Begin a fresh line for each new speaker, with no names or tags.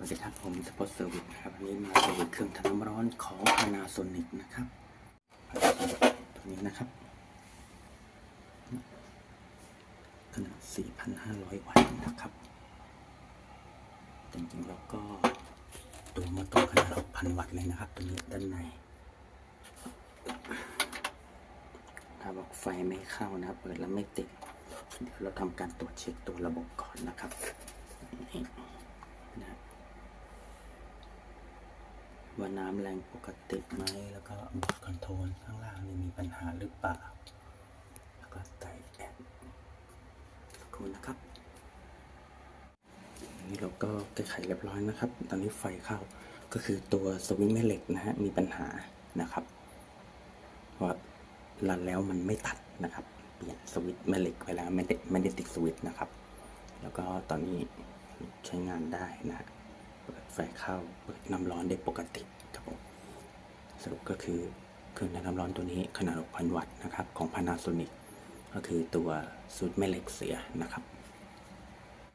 สวัสดีครับ ผมสปอร์ตเซอร์วิสนะครับวันนี้มาเซอร์วิสเครื่องทำน้ำร้อนของ Panasonic นะครับตัวนี้นะครับ ขนาด 4,500 วัตต์นะครับ จริงๆแล้วก็ตัวมอเตอร์ขนาด 6,000 วัตต์เลยนะครับตัวนี้ด้านใน ถ้าบอกไฟไม่เข้านะครับเปิดแล้วไม่ติด เดี๋ยวเราทำการตรวจเช็คตัวระบบก่อนนะครับนี่นะ ว่าน้ำแรงปกติไหมแล้วก็บอดคอนโทรลข้างล่างนี่มีปัญหาหรือเปล่า แล้วก็ไตแอดสักครู่นะครับนนี้เราก็แก้ไขเรียบร้อยนะครับ ตอนนี้ไฟเข้าก็คือตัวสวิตช์แม่เหล็กนะฮะมีปัญหานะครับว่ารันแล้วมันไม่ตัดนะครับ เปลี่ยนสวิตช์แม่เหล็กไปแล้วไม่ได้ไม่ได้ติดสวิตช์นะครับ แล้วก็ตอนนี้ใช้งานได้นะฮะ เปิดไฟเข้า เปิดน้ำร้อนได้ปกติครับผมสรุปก็คือเครื่องน้ำร้อนตัวนี้ขนาด 6,000 วัตต์นะครับของ Panasonic ก็คือตัวสูตช์แม่เหล็กเสียนะครับ